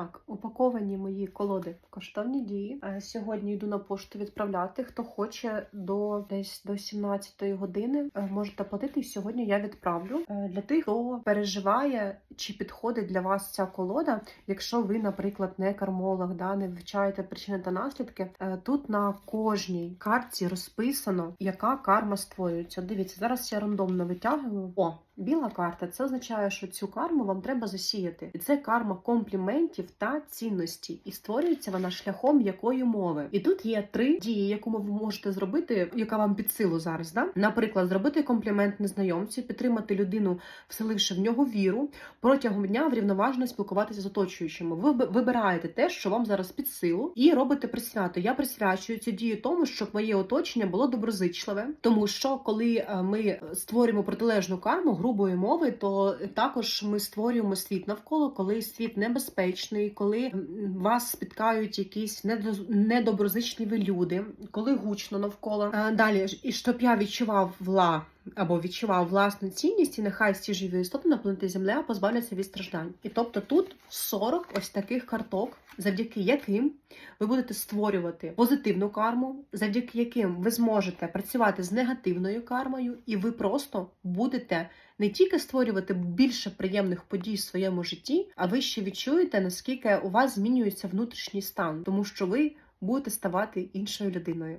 Так, упаковані мої колоди коштовні дії. Е, Сьогодні йду на пошту відправляти. Хто хоче до десь до 17 години е, можете платити. Сьогодні я відправлю Е, для тих, хто переживає, чи підходить для вас ця колода. Якщо ви, наприклад, не кармолог, да, не вивчаєте причини та наслідки. е, Тут на кожній картці розписано, яка карма створюється. Дивіться, зараз я рандомно витягую. О, біла карта. Це означає, що цю карму вам треба засіяти. І це карма компліментів та цінності. І створюється вона шляхом якої мови. І тут є три дії, яку ви можете зробити, яка вам під силу зараз. Да? Наприклад, зробити комплімент незнайомцю, підтримати людину, вселивши в нього віру, протягом дня врівноважено спілкуватися з оточуючими. Ви вибираєте те, що вам зараз під силу, і робите присвято. Я присвячую цю дію тому, щоб моє оточення було доброзичливе, тому що коли е, ми створюємо протилежну карму грубої мови, то також ми створюємо світ навколо, коли світ небезпечний, коли вас спіткають якісь недо- недоброзичливі люди, коли гучно навколо. Е, Далі і щоб я відчував вла або відчував власну цінність, і нехай всі живі істоти на планеті Земля позбавляться від страждань. І тобто тут 40 ось таких карток, завдяки яким ви будете створювати позитивну карму, завдяки яким ви зможете працювати з негативною кармою, і ви просто будете не тільки створювати більше приємних подій в своєму житті, а ви ще відчуєте, наскільки у вас змінюється внутрішній стан, тому що ви будете ставати іншою людиною.